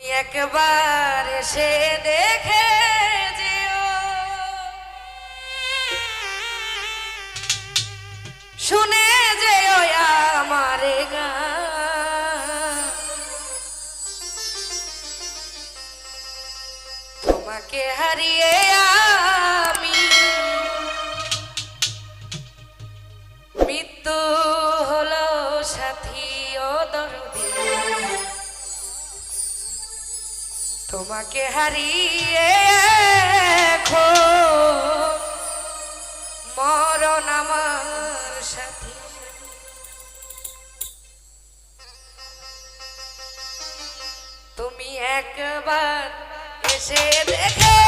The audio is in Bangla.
একবার সে দেখে যেও। শুনে যেও আমার তোমাকে হারিয়ে তোমাকে হারিয়ে মরণ আমার সাথী। তুমি একবার এসে দেখে